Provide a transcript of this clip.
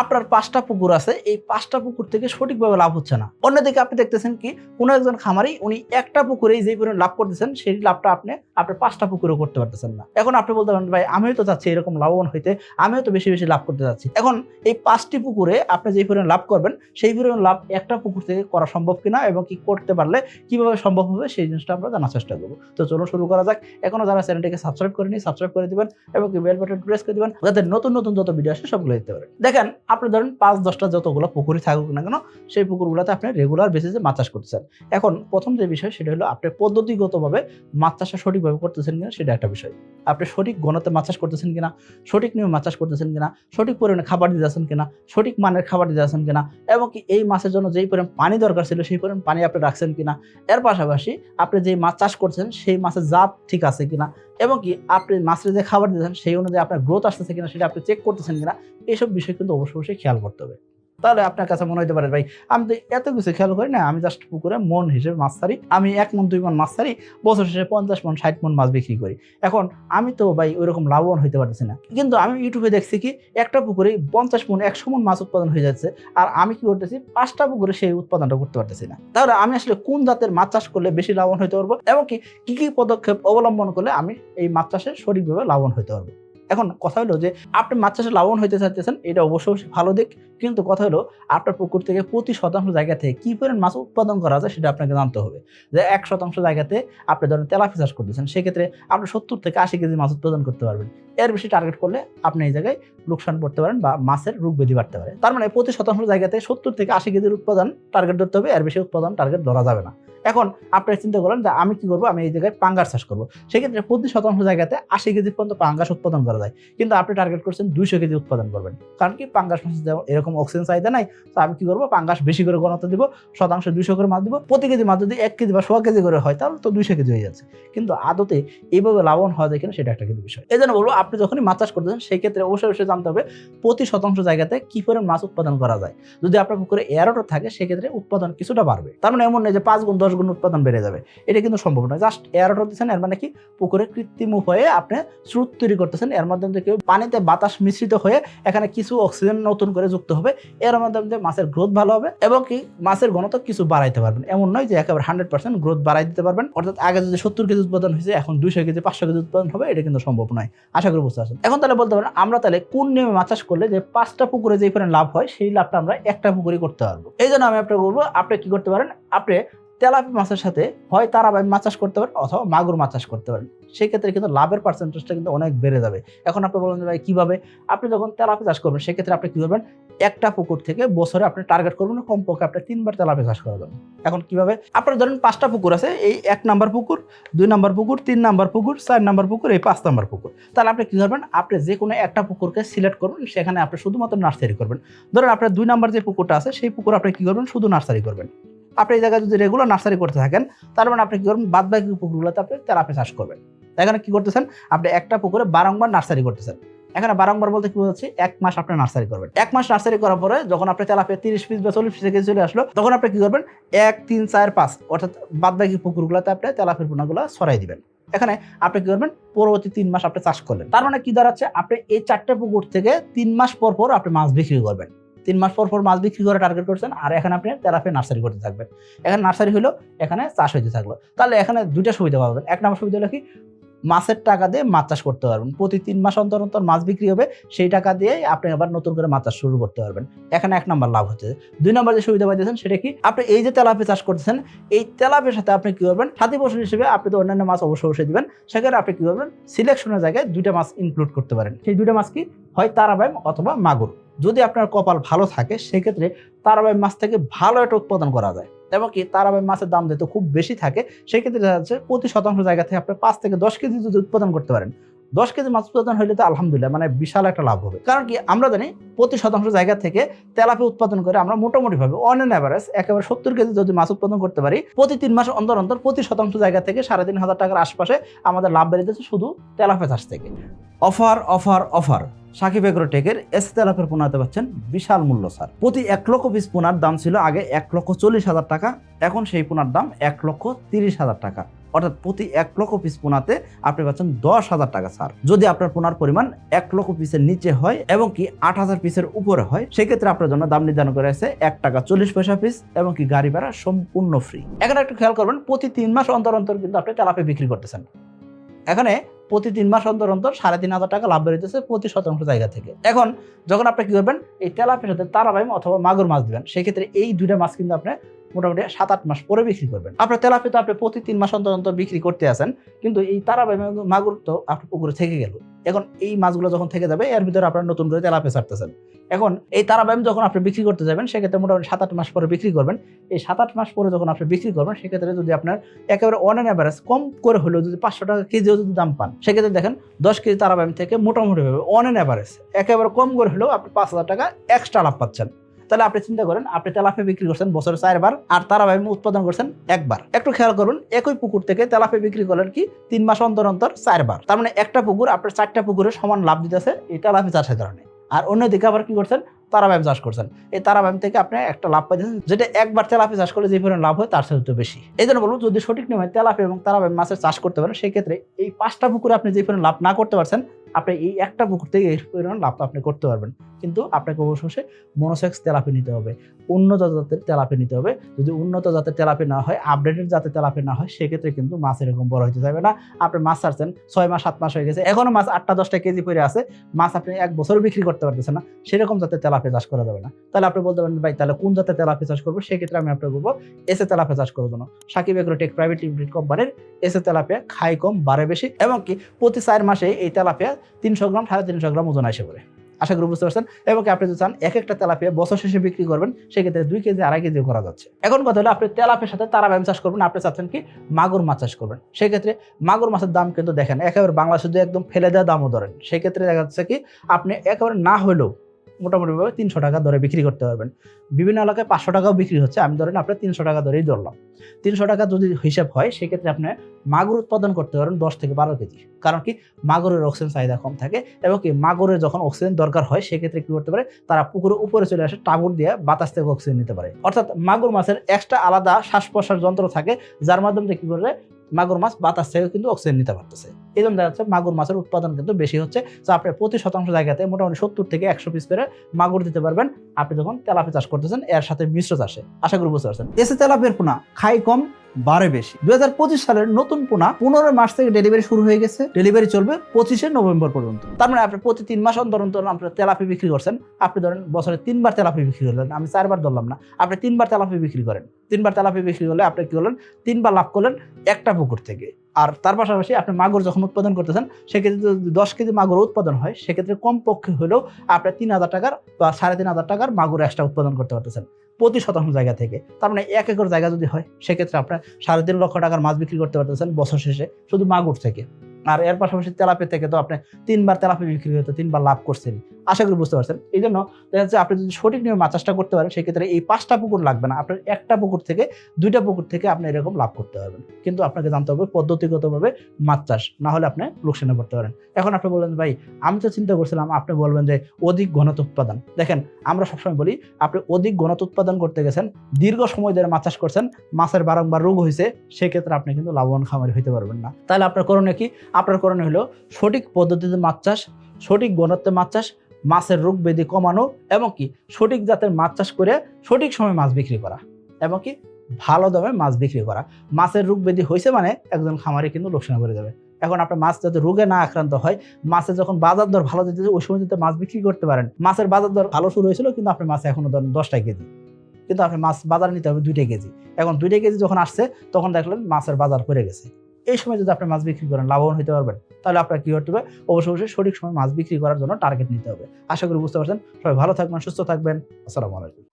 আপনার পাঁচটা পুকুর আছে, এই পাঁচটা পুকুর থেকে সঠিকভাবে লাভ হচ্ছে না। অন্যদিকে আপনি দেখতেছেন কি, কোনো একজন খামারি উনি একটা পুকুরেই যে পরিমাণ লাভ করতেছেন, সেই লাভটা আপনি আপনার পাঁচটা পুকুরেও করতে পারতেছেন না। এখন আপনি বলতে পারেন, ভাই আমিও তো চাচ্ছি এরকম লাভবান হইতে আমিও তো বেশি বেশি লাভ করতে চাচ্ছি। এখন এই পাঁচটি পুকুরে আপনি যে পরিমাণ লাভ করবেন, সেই পরিমাণ লাভ একটা পুকুর থেকে করা সম্ভব কিনা এবং কি করতে পারলে কীভাবে সম্ভব হবে, সেই জিনিসটা আমরা জানার চেষ্টা করব। তো চলুন শুরু করা যাক। এখনও যারা চ্যানেলটিকে সাবস্ক্রাইব করেনি সাবস্ক্রাইব করে দিবেন এবং বেল বাটন প্রেস করে দিবেন, যাতে নতুন নতুন যত ভিডিও আসে, সবগুলো দেখতে পারেন। দেখেন আপনি ধরেন পাঁচ, দশটা যতগুলো পুকুরি থাকুক না কেন, সেই পুকুরগুলোতে আপনি রেগুলার বেসিসে মাছ চাষ করতেছেন। এখন প্রথম যে বিষয় সেটা হলো আপনি পদ্ধতিগতভাবে মাছ চাষটা সঠিকভাবে করতেছেন কিনা সেটা একটা বিষয়। আপনি সঠিক গণতে মাছ চাষ করতেছেন কিনা, সঠিক নিয়মে মাছ চাষ করতেছেন কিনা, সঠিক পরিমাণে খাবার দিতে আছেন কিনা, সঠিক মানের খাবার দিতে আছেন কিনা, এবং কি এই মাছের জন্য যেই পরিমাণ পানি দরকার ছিল সেই পরিমাণ পানি আপনি রাখছেন কিনা, এর পাশাপাশি আপনি যে মাছ চাষ করছেন সেই মাছের জাত ঠিক আছে কিনা, এবং কি আপনি মাছের যে খাবার দিচ্ছেন সেই অনুযায়ী আপনার গ্রোথ আসতেছে কিনা সেটা আপনি চেক করতেছেন কিনা এইসব বিষয় কিন্তু অবশ্যই অবশ্যই খেয়াল করতে হবে। তাহলে আপনার কাছে মনে হতে পারে ভাই, আমি তো এত কিছু খেয়াল করি না, আমি জাস্ট পুকুরে মন হিসেবে মাছ ছাড়ি, আমি এক মন, দুই মন মাছ ছাড়ি, বছর শেষে পঞ্চাশ মন, ষাট মন মাছ বিক্রি করি। এখন আমি তো, ভাই, ওইরকম লাভবান হইতে পারতেছি না। কিন্তু আমি ইউটিউবে দেখছি কি, একটা পুকুরে পঞ্চাশ মন, একশো মন মাছ উৎপাদন হয়ে যাচ্ছে, আর আমি কি করতেছি, পাঁচটা পুকুরে সেই উৎপাদনটা করতে পারতেছি না। তাহলে আমি আসলে কোন জাতের মাছ চাষ করলে বেশি লাভবান হইতে পারব, এবং কি কি পদক্ষেপ অবলম্বন করলে আমি এই মাছ চাষে সঠিকভাবে লাভবান হইতে পারব? এখন কথা হলো যে আপনি মাছ চাষে লাভবান হইতে চাইতেছেন, এটা অবশ্যই ভালো দিক। কিন্তু কথা হলো আপনার পুকুর থেকে প্রতি শতাংশ জায়গা থেকে কী পরিমাণ মাছ উৎপাদন করা যায় সেটা আপনাকে জানতে হবে। যে এক শতাংশ জায়গাতে আপনি ধরেন তেলাপি চাষ করতেছেন, সেক্ষেত্রে আপনি সত্তর থেকে আশি কেজি মাছ উৎপাদন করতে পারবেন। এর বেশি টার্গেট করলে আপনি এই জায়গায় লোকসান পড়তে পারেন বা মাছের রোগ ব্যাধি বাড়তে পারে। তার মানে প্রতি শতাংশ জায়গাতে সত্তর থেকে আশি কেজির উৎপাদন টার্গেট ধরতে হবে, এর বেশি উৎপাদন টার্গেট ধরা যাবে না। এখন আপনারা চিন্তা করেন যে আমি কি করব? আমি এই জায়গায় পাঙ্গাস চাষ করব। সেক্ষেত্রে প্রতি শতাংশ জায়গাতে আশি কেজি পর্যন্ত পাঙ্গাস উৎপাদন করা যায়। কিন্তু আপনি টার্গেট করছেন দুইশো কেজি উৎপাদন করবেন। কারণ কি? পাঙ্গাস যেমন এরকম অক্সিজেন চাহিদা নাই। তো আমি কি করব? পাঙ্গাস বেশি করে গণতা দিব, শতাংশ দুইশো করে মাছ দিব। প্রতি কেজি মাছ যদি এক কেজি বা সোয়া কেজি করে হয়, তাহলে তো দুইশো কেজি হয়ে যাচ্ছে। কিন্তু আদতে এইভাবে লাভবান হওয়া যায় কিনা, সেটা একটা কিন্তু বিষয়। এই জন্য বলব, আপনি যখনই মাছ চাষ করতেছেন সেই ক্ষেত্রে অবশ্যই অবশ্যই জানতে হবে প্রতি শতাংশ জায়গাতে কি পরিমাণ মাছ উৎপাদন করা যায়। যদি আপনার পুকুরে এয়ারোটা থাকে, সেক্ষেত্রে উৎপাদন কিছুটা বাড়বে। তার মানে এমন নেই যে পাঁচ গুণ, দশ গুণ উৎপাদন বেড়ে যাবে। এটা কিন্তু সম্ভব নয়। জাস্ট এয়ারোটা দিচ্ছেন এর মানে কি? পুকুরে কৃত্রিম উপায়ে আপনি স্রোত তৈরি করতেছেন। এর মাধ্যমে কেউ পানিতে বাতাস মিশ্রিত হয়ে এখানে কিছু অক্সিজেন নতুন করে যুক্ত হবে। এর মাধ্যমে মাছের গ্রোথ ভালো হবে এবং কি? মাছের ঘনত্ব কিছু বাড়াইতে পারবেন। এমন নয় যে একেবারে হান্ড্রেড পার্সেন্ট গ্রোথ বাড়াই দিতে পারবেন। অর্থাৎ আগে যদি সত্তর কেজি উৎপাদন হয়েছে, এখন দুইশো কেজি, পাঁচশো কেজি উৎপাদন হবে। এটা কিন্তু সম্ভব নয়। আশা করি বুঝতে পারছেন। এখন তাহলে বলতে পারেন, আমরা তাহলে কোন নিয়মে মাছ চাষ করলে যে পাঁচটা পুকুরে যে পরিমাণ লাভ হয়, সেই লাভটা আমরা একটা পুকুরে করতে পারব। এই জন্য আমি আপনাকে বলব, আপনি কি করতে পারেন? আপনি তেলাপি মাছের সাথে হয় তারা মাছ চাষ করতে পারেন অথবা মাগুর মাছ চাষ করতে পারেন। সেই ক্ষেত্রে কিন্তু লাভের পার্সেন্টেজটা কিন্তু অনেক বেড়ে যাবে। এখন আপনি বলেন ভাই, কীভাবে? আপনি যখন তেলাপি চাষ করবেন, সেক্ষেত্রে আপনি কী করবেন? একটা পুকুর থেকে বছরে আপনি টার্গেট করবেন, কমপক্ষে আপনি তিনবার তেলাপি চাষ করা যাবে এখন কীভাবে? আপনার ধরেন পাঁচটা পুকুর আছে, এই এক নাম্বার পুকুর, দুই নাম্বার পুকুর, তিন নাম্বার পুকুর, চার নাম্বার পুকুর, এই পাঁচ নাম্বার পুকুর। তাহলে আপনি কী করবেন? আপনি যে কোনো একটা পুকুরকে সিলেক্ট করবেন, সেখানে আপনি শুধুমাত্র নার্সারি করবেন। ধরেন আপনার দুই নাম্বার যে পুকুরটা আছে, সেই পুকুর আপনি কী করবেন? শুধু নার্সারি করবেন। আপনি এই জায়গায় যদি রেগুলার নার্সারি করতে থাকেন, তার মানে আপনি কী করবেন? বাদ বাকি পুকুরগুলোতে আপনি তেলাপি চাষ করবেন। এখানে কি করতেছেন? আপনি একটা পুকুরে বারংবার নার্সারি করতেছেন। এখানে বারংবার বলতে কি হচ্ছে এক মাস আপনি নার্সারি করবেন। এক মাস নার্সারি করার পরে যখন আপনি তেলাপিয়া তিরিশ পিস বা চল্লিশ পিস চলে আসলো, তখন আপনি কি করবেন? এক, তিন, চার, পাঁচ, অর্থাৎ বাদ বাকি পুকুরগুলোতে আপনি তেলাপির পোনাগুলো সরাই দিবেন। এখানে আপনি কি করবেন? পরবর্তী তিন মাস আপনি চাষ করলেন। তার মানে কি দাঁড়াচ্ছে? আপনি এই চারটে পুকুর থেকে তিন মাস পর পর আপনি মাছ বিক্রি করবেন। তিন মাস পর পর মাছ বিক্রি করে টার্গেট করছেন, আর এখানে আপনি তেলাপি নার্সারি করতে থাকবেন। এখানে নার্সারি হলো, এখানে চাষ হইতে থাকল। তাহলে এখানে দুইটা সুবিধা পাবেন। এক নম্বর সুবিধা হলো কি? মাছের টাকা দিয়ে মাছ চাষ করতে পারবেন। প্রতি তিন মাস অন্তর অন্তর মাছ বিক্রি হবে, সেই টাকা দিয়ে আপনি আবার নতুন করে মাছ চাষ শুরু করতে পারবেন। এখানে এক নম্বর লাভ হচ্ছে। দুই নম্বর যে সুবিধা পাইতেছেন, সেটা কি? আপনি এই যে তেলাপি চাষ করতেছেন, এই তেলাপির সাথে আপনি কি করবেন? সাথী ফসল হিসেবে আপনি তো অন্যান্য মাছ অবশ্যই অবশ্যই দিবেন। সেখানে আপনি কি করবেন? সিলেকশনের জায়গায় দুইটা মাছ ইনক্লুড করতে পারেন। সেই দুইটা মাছ কি? হয় তারাবাইম অথবা মাগুর। যদি আপনার কপাল ভালো থাকে, সেক্ষেত্রে তারাবাইম মাছ থেকে ভালো একটা উৎপাদন করা যায়। এবং কি তারাবাই মাছের দাম যেহেতু খুব বেশি থাকে, সেক্ষেত্রে দেখা যাচ্ছে প্রতি শতাংশ জায়গা থেকে আপনি পাঁচ থেকে দশ কেজি যদি উৎপাদন করতে পারেন, দশ কেজি মাছ উৎপাদন হলে তো আলহামদুলিল্লাহ মানে বিশাল একটা লাভ হবে। কারণ কি আমরা জানি প্রতি শতাংশ জায়গা থেকে তেলাপি উৎপাদন করে আমরা মোটামুটিভাবে অন এন অ্যাভারেজ একেবারে সত্তর কেজি যদি মাছ উৎপাদন করতে পারি, প্রতি তিন মাস অন্তর অন্তর প্রতি শতাংশ জায়গা থেকে সাড়ে তিন হাজার টাকার আশপাশে আমাদের লাভ বেড়েছে শুধু তেলাপি চাষ থেকে। Offer offer offer. সাকিব এগ্রোটেকের এস তেলাপের পোনাতে পাচ্ছেন বিশাল মূল্য, স্যার। প্রতি এক লক্ষ পিস পোনার দাম ছিল আগে এক লক্ষ চল্লিশ হাজার টাকা, এখন সেই পোনার দাম এক লক্ষ তিরিশ হাজার টাকা। অর্থাৎ প্রতি এক লক্ষ পিস পোনাতে আপনি পাচ্ছেন দশ হাজার টাকা ছাড় যদি আপনার পোনার পরিমাণ এক লক্ষ পিসের নিচে হয় এবং কি আট হাজার পিসের উপরে হয়, সেক্ষেত্রে আপনার জন্য দাম নির্ধারণ করে আছে এক টাকা চল্লিশ পয়সা পিস এবং কি গাড়ি ভাড়া সম্পূর্ণ ফ্রি এখানে একটু খেয়াল করবেন, প্রতি তিন মাস অন্তর অন্তর কিন্তু আপনি তেলাপি বিক্রি করতেছেন। এখানে প্রতি তিন মাস অন্তর অন্তর সাড়ে তিন হাজার টাকা লাভ বেরোতেছে প্রতি শতাংশ জায়গা থেকে। এখন যখন আপনি কি করবেন? এই তেলাপের সাথে তারাবাইম অথবা মাগুর মাছ দেবেন, সেক্ষেত্রে এই দুইটা মাছ কিন্তু আপনি মোটামুটি সাত আট মাস পরে বিক্রি করবেন। আপনার তেলাপি তো আপনি প্রতি তিন মাস অন্তর অন্তর বিক্রি করতে আসেন কিন্তু এই এবং মাগুর তো আপনার পুকুরে থেকে গেল। এখন এই মাছগুলো যখন থেকে যাবে, এর ভিতরে আপনার নতুন করে তেলাপি ছাড়তেছেন। এখন এই তারাবাইম যখন আপনি বিক্রি করতে যাবেন, সেক্ষেত্রে মোটামুটি সাত আট মাস পরে বিক্রি করবেন। এই সাত আট মাস পরে যখন আপনি বিক্রি করবেন, সেক্ষেত্রে যদি আপনার একেবারে অন অ্যান অ্যাভারেজ কম করে হলেও যদি পাঁচশো টাকা কেজিও যদি দাম পান, সেক্ষেত্রে দেখেন দশ কেজি তারাবাইম থেকে মোটামুটিভাবে অন অ্যান অ্যাভারেজ একেবারে কম করে হলেও আপনি পাঁচ হাজার টাকা এক্সট্রা লাভ পাচ্ছেন। তাহলে আপনি চিন্তা করেন, আপনি তেলাপি বিক্রি করছেন বছরে চারবার আর তারাবাইম উৎপাদন করছেন একবার। একটু খেয়াল করুন, একই পুকুর থেকে তেলাপি বিক্রি করেন কি তিন মাস অন্তর অন্তর চারবার। তার মানে একটা পুকুর আপনার চারটা পুকুরে সমান লাভ দিতেছে এই তেলাপি চাষের কারণে। আর অন্যদিকে আবার কি করছেন, তারা তারাবাইম চাষ করছেন। এই তারাবাইম থেকে আপনি একটা লাভ পাইতেছেন, যেটা একবার তেলাপি চাষ করলে যে পরিমাণ লাভ হয় তার সাথে বেশি। এই জন্য বলব, যদি সঠিক নিয়মে তেলাপি এবং তারাবাইম মাছের চাষ করতে পারেন, সেক্ষেত্রে এই পাঁচটা পুকুরে আপনি যে পরিমাণ লাভ না করতে পারছেন, আপনি এই একটা পুকুর থেকে এই পরিমাণ লাভ আপনি করতে পারবেন। কিন্তু আপনাকে অবশ্যই মনোসেক্স তেলাপি নিতে হবে। উন্নত জাতের তেলাপি নিতে হবে। যদি উন্নত জাতের তেলাপি না হয় আপডেটেড জাতের তেলাপি না হয়, সেক্ষেত্রে কিন্তু মাছ এরকম বড় হইতে যাবে না। আপনি মাছ ছাড়ছেন, ছয় মাস, সাত মাস হয়ে গেছে, এখনও মাছ আটটা, দশটা কেজি পরে আছে। মাছ আপনি এক বছর বিক্রি করতে পারতেছেন না, সেরকম জাতের তেলাপি চাষ করা যাবে না। তাহলে আপনি বলতে পারেন, ভাই, তাহলে কোন জাতের তেলাপি চাষ করব? সেক্ষেত্রে আমি আপনাকে বলব, এসে তেলাপি চাষ করার জন্য। সাকিব এগ্রোটেক প্রাইভেট লিমিটেড কোম্পানির এসে তেলাপিয়া খাই কম, বাড়ে বেশি এবং কি প্রতি চার মাসে এই তেলাপিয়া তিনশো গ্রাম, সাড়ে তিনশো গ্রাম ওজন আসে পড়ে। আশা করি বুঝতে পারছেন। এবং আপনি যদি চান এক একটা তেলাপিয়া বছর শেষে বিক্রি করবেন, সেক্ষেত্রে দুই কেজি, আড়াই কেজি করা যাচ্ছে। এখন কথা হলো আপনি তেলাপের সাথে তারা ব্যায়াম চাষ করবেন, আপনি চাচ্ছেন কি মাগুর মাছ চাষ করবেন। সেক্ষেত্রে মাগুর মাছের দাম কিন্তু দেখেন, একেবারে বাংলাদেশে একদম ফেলে দেওয়া দামও ধরেন। সেক্ষেত্রে দেখা যাচ্ছে কি আপনি একেবারে না হলেও মোটামুটিভাবে তিনশো টাকা দরে বিক্রি করতে পারবেন। বিভিন্ন এলাকায় পাঁচশো টাকাও বিক্রি হচ্ছে। আমি ধরেন আপনার তিনশো টাকা দরেই ধরলাম। তিনশো টাকা যদি হিসাব হয়, সেক্ষেত্রে আপনি মাগুর উৎপাদন করতে পারেন দশ থেকে বারো কেজি। কারণ কি? মাগুরের অক্সিজেন চাহিদা কম থাকে এবং কি? মাগুরের যখন অক্সিজেন দরকার হয়, সেক্ষেত্রে কী করতে পারে? তারা পুকুরের উপরে চলে আসে, টাবুর দিয়ে বাতাস থেকে অক্সিজেন নিতে পারে। অর্থাৎ মাগুর মাছের এক্সট্রা আলাদা শ্বাস প্রশ্বাস যন্ত্র থাকে, যার মাধ্যমে কী করে মাগুর মাছ বাতাস থেকে কিন্তু অক্সিজেন নিতে পারতেছে। এই জন্য দেখা যাচ্ছে মাগুর মাছের উৎপাদন কিন্তু বেশি হচ্ছে। তো আপনি প্রতি শতাংশ জায়গাতে মোটামুটি সত্তর থেকে একশো পিস করে মাগুর দিতে পারবেন। আপনি যখন তেলাপি চাষ করতেছেন, এর সাথে মিশ্র চাষে। আশা করি বুঝতে পারছেন। এসে তেলাপির পোনা খাই কম, বাড়ে বেশি। দুই হাজার পঁচিশ সালের নতুন পোনা পনেরো মাস থেকে ডেলিভারি শুরু হয়ে গেছে। ডেলিভারি চলবে পঁচিশে নভেম্বর পর্যন্ত। তার মানে আপনি প্রতি তিন মাস অন্তর অন্তর আপনি তেলাপি বিক্রি করছেন। আপনি ধরেন বছরে তিনবার তেলাপি বিক্রি করলেন, আমি চারবার ধরলাম না। আপনি তিনবার তেলাপি বিক্রি করেন। তিনবার তেলাপি বিক্রি করলে আপনি কি করলেন? তিনবার লাভ করলেন একটা পুকুর থেকে। আর তার পাশাপাশি আপনি মাগুর যখন উৎপাদন করতেছেন, সেক্ষেত্রে যদি দশ কেজি মাগুর উৎপাদন হয়, সেক্ষেত্রে কমপক্ষে হলেও আপনি তিন হাজার টাকার বা সাড়ে তিন হাজার টাকার মাগুর এক্সট্রা উৎপাদন করতে পারতেছেন, প্রতি শতাংশ জায়গা থেকে। তার মানে এক একর জায়গা যদি হয়, সেক্ষেত্রে আপনার সাড়ে তিন লক্ষ টাকার মাছ বিক্রি করতে পারতেছেন বছর শেষে, শুধু মাগুর থেকে। আর এর পাশাপাশি তেলাপি থেকে তো আপনি তিনবার তেলাপি বিক্রি হতে তিনবার লাভ করছেন আশা করি বুঝতে পারছেন। এই জন্য দেখা যাচ্ছে আপনি যদি সঠিক নিয়মে মাছ চাষটা করতে পারেন, সেক্ষেত্রে এই পাঁচটা পুকুর লাগবে না। আপনার একটা পুকুর থেকে, দুইটা পুকুর থেকে আপনি এরকম লাভ করতে পারবেন। কিন্তু আপনাকে জানতে হবে পদ্ধতিগতভাবে মাছ চাষ, না হলে আপনি লোকসানে পড়তে পারেন। এখন আপনি বললেন ভাই, আমি তো চিন্তা করছিলাম, আপনি বলবেন যে অধিক ঘনত উৎপাদন। দেখেন, আমরা সবসময় বলি, আপনি অধিক ঘনত উৎপাদন করতে গেছেন, দীর্ঘ সময় ধরে মাছ চাষ করছেন, মাছের বারংবার রোগ হয়েছে, সেক্ষেত্রে আপনি কিন্তু লাভবান খামারি হইতে পারবেন না। তাহলে আপনার করণীয় কি? আপনার করণীয় হলো সঠিক পদ্ধতিতে মাছ চাষ, সঠিক ঘনত্বে মাছ চাষ মাছের রোগ ব্যাধি কমানো এবং কি সঠিক জাতের মাছ চাষ করে সঠিক সময় মাছ বিক্রি করা এবং কি ভালো দামে মাছ বিক্রি করা। মাছের রোগ ব্যাধি হয়েছে মানে একজন খামারে কিন্তু লোকসান করে যাবে। এখন আপনার মাছ যাতে রোগে না আক্রান্ত হয় মাছের যখন বাজার দর ভালো দিতে ওই সময় যাতে মাছ বিক্রি করতে পারেন। মাছের বাজার দর ভালো শুরু হয়েছিল, কিন্তু আপনার মাছ এখনও ধরেন দশটা কেজি। কিন্তু আপনি মাছ বাজারে নিতে হবে দুইটা কেজি। এখন দুইটা কেজি যখন আসছে, তখন দেখলেন মাছের বাজার পড়ে গেছে। এই সময় যদি আপনি মাছ বিক্রি করেন, লাভবান হতে পারবেন, তাহলে আপনার কি করতে হবে? অবশ্যই অবশ্যই সঠিক সময় মাছ বিক্রি করার জন্য টার্গেট নিতে হবে। আশা করি বুঝতে পারছেন। সবাই ভালো থাকবেন, সুস্থ থাকবেন। আসসালামু আলাইকুম।